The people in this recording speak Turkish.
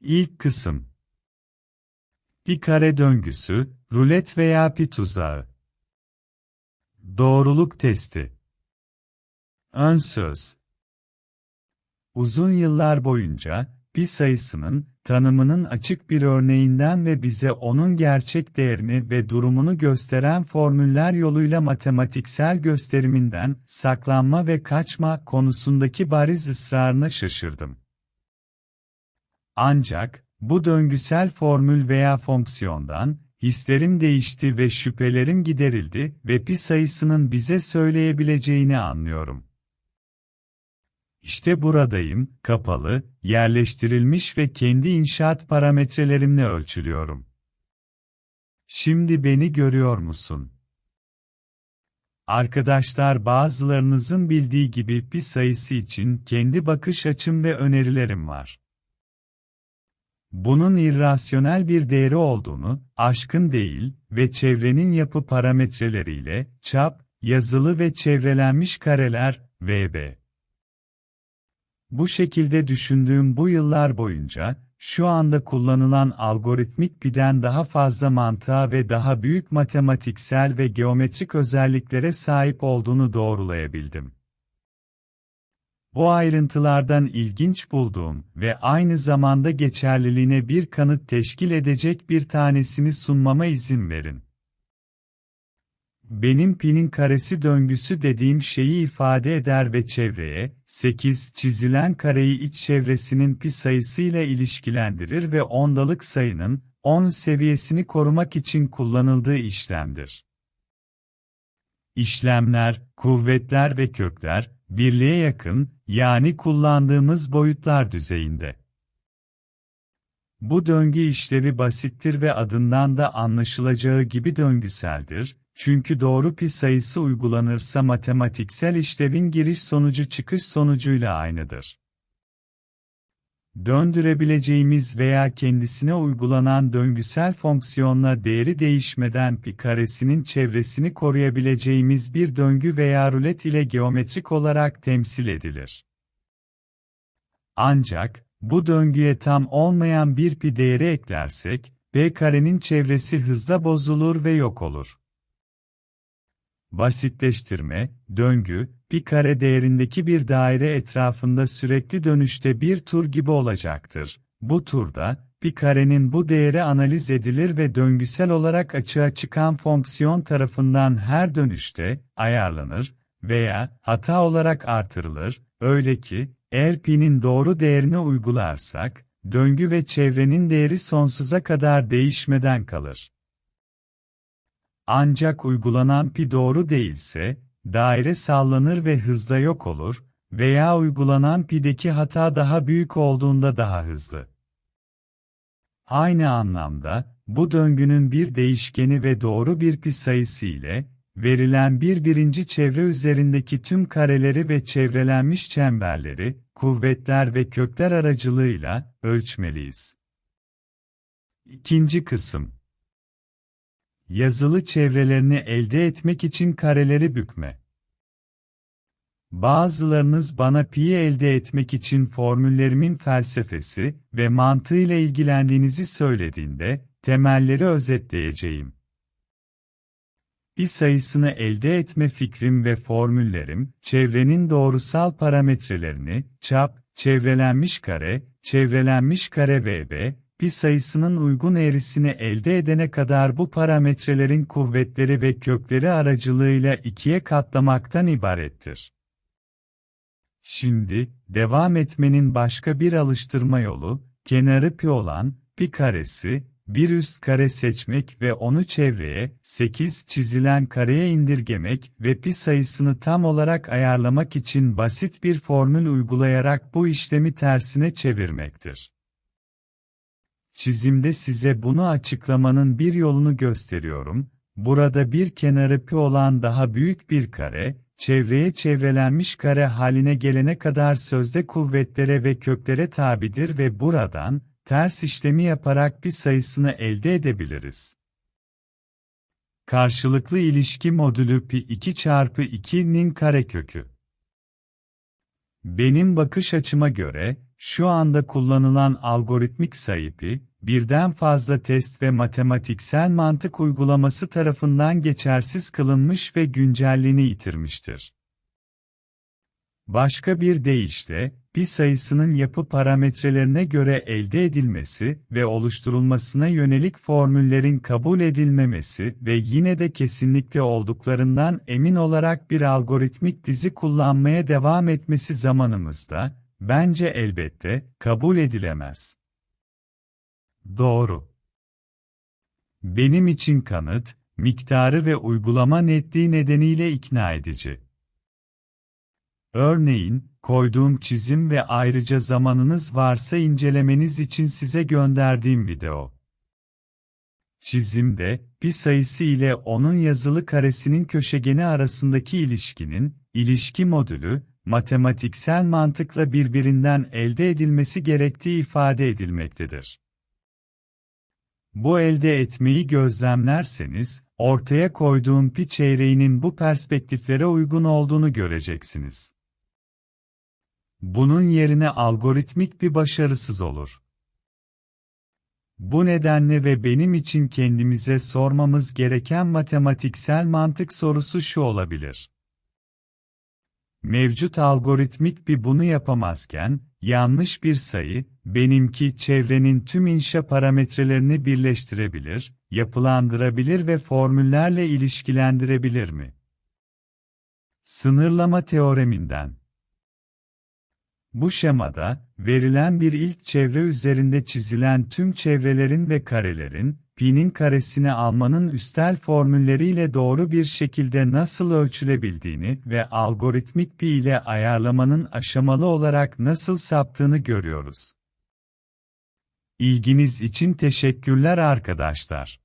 İlk kısım. Pi kare döngüsü, rulet veya pi tuzağı. Doğruluk testi. Ön söz. Uzun yıllar boyunca, pi sayısının, tanımının açık bir örneğinden ve bize onun gerçek değerini ve durumunu gösteren formüller yoluyla matematiksel gösteriminden, saklanma ve kaçma konusundaki bariz ısrarına şaşırdım. Ancak, bu döngüsel formül veya fonksiyondan, hislerim değişti ve şüphelerim giderildi ve pi sayısının bize söyleyebileceğini anlıyorum. İşte buradayım, kapalı, yerleştirilmiş ve kendi inşaat parametrelerimle ölçülüyorum. Şimdi beni görüyor musun? Arkadaşlar bazılarınızın bildiği gibi pi sayısı için kendi bakış açım ve önerilerim var. Bunun irrasyonel bir değeri olduğunu, aşkın değil ve çevrenin yapı parametreleriyle, çap, yazılı ve çevrelenmiş kareler, VB. Bu şekilde düşündüğüm bu yıllar boyunca, şu anda kullanılan algoritmik piden daha fazla mantığa ve daha büyük matematiksel ve geometrik özelliklere sahip olduğunu doğrulayabildim. Bu ayrıntılardan ilginç bulduğum ve aynı zamanda geçerliliğine bir kanıt teşkil edecek bir tanesini sunmama izin verin. Benim pinin karesi döngüsü dediğim şeyi ifade eder ve çevreye, 8 çizilen kareyi iç çevresinin pi sayısıyla ilişkilendirir ve ondalık sayının, 10 seviyesini korumak için kullanıldığı işlemdir. İşlemler, kuvvetler ve kökler, birliğe yakın, yani kullandığımız boyutlar düzeyinde. Bu döngü işlevi basittir ve adından da anlaşılacağı gibi döngüseldir, çünkü doğru pi sayısı uygulanırsa matematiksel işlevin giriş sonucu çıkış sonucuyla aynıdır. Döndürebileceğimiz veya kendisine uygulanan döngüsel fonksiyonla değeri değişmeden pi karesinin çevresini koruyabileceğimiz bir döngü veya rulet ile geometrik olarak temsil edilir. Ancak, bu döngüye tam olmayan bir pi değeri eklersek, b karenin çevresi hızla bozulur ve yok olur. Basitleştirme, döngü, pi kare değerindeki bir daire etrafında sürekli dönüşte bir tur gibi olacaktır. Bu turda, pi karenin bu değeri analiz edilir ve döngüsel olarak açığa çıkan fonksiyon tarafından her dönüşte ayarlanır veya hata olarak artırılır, öyle ki, eğer pi'nin doğru değerini uygularsak, döngü ve çevrenin değeri sonsuza kadar değişmeden kalır. Ancak uygulanan pi doğru değilse, daire sallanır ve hızla yok olur veya uygulanan pi'deki hata daha büyük olduğunda daha hızlı. Aynı anlamda, bu döngünün bir değişkeni ve doğru bir pi sayısı ile, verilen bir birinci çevre üzerindeki tüm kareleri ve çevrelenmiş çemberleri, kuvvetler ve kökler aracılığıyla ölçmeliyiz. İkinci kısım Yazılı çevrelerini elde etmek için kareleri bükme. Bazılarınız bana pi'yi elde etmek için formüllerimin felsefesi ve mantığıyla ilgilendiğinizi söylediğinde, temelleri özetleyeceğim. Pi sayısını elde etme fikrim ve formüllerim, çevrenin doğrusal parametrelerini, çap, çevrelenmiş kare, çevrelenmiş kare VB, pi sayısının uygun eğrisini elde edene kadar bu parametrelerin kuvvetleri ve kökleri aracılığıyla ikiye katlamaktan ibarettir. Şimdi, devam etmenin başka bir alıştırma yolu, kenarı pi olan, pi karesi, bir üst kare seçmek ve onu çevreye, 8 çizilen kareye indirgemek ve pi sayısını tam olarak ayarlamak için basit bir formül uygulayarak bu işlemi tersine çevirmektir. Çizimde size bunu açıklamanın bir yolunu gösteriyorum. Burada bir kenarı pi olan daha büyük bir kare, çevreye çevrelenmiş kare haline gelene kadar sözde kuvvetlere ve köklere tabidir ve buradan, ters işlemi yaparak bir sayısını elde edebiliriz. Karşılıklı ilişki modülü pi 2 çarpı 2'nin karekökü. Benim bakış açıma göre, Şu anda kullanılan algoritmik sayı pi, birden fazla test ve matematiksel mantık uygulaması tarafından geçersiz kılınmış ve güncelliğini yitirmiştir. Başka bir deyişle, pi sayısının yapı parametrelerine göre elde edilmesi ve oluşturulmasına yönelik formüllerin kabul edilmemesi ve yine de kesinlikle olduklarından emin olarak bir algoritmik dizi kullanmaya devam etmesi zamanımızda, bence elbette, kabul edilemez. Doğru. Benim için kanıt, miktarı ve uygulama netliği nedeniyle ikna edici. Örneğin, koyduğum çizim ve ayrıca zamanınız varsa incelemeniz için size gönderdiğim video. Çizimde, pi sayısı ile onun yazılı karesinin köşegeni arasındaki ilişkinin, ilişki modülü, matematiksel mantıkla birbirinden elde edilmesi gerektiği ifade edilmektedir. Bu elde etmeyi gözlemlerseniz, ortaya koyduğum pi çeyreğinin bu perspektiflere uygun olduğunu göreceksiniz. Bunun yerine algoritmik bir başarısız olur. Bu nedenle ve benim için kendimize sormamız gereken matematiksel mantık sorusu şu olabilir. Mevcut algoritmik bir bunu yapamazken, yanlış bir sayı, benimki çevrenin tüm inşa parametrelerini birleştirebilir, yapılandırabilir ve formüllerle ilişkilendirebilir mi? Sınırlama teoreminden bu şemada, verilen bir ilk çevre üzerinde çizilen tüm çevrelerin ve karelerin, pi'nin karesini almanın üstel formülleriyle doğru bir şekilde nasıl ölçülebildiğini ve algoritmik pi ile ayarlamanın aşamalı olarak nasıl saptığını görüyoruz. İlginiz için teşekkürler arkadaşlar.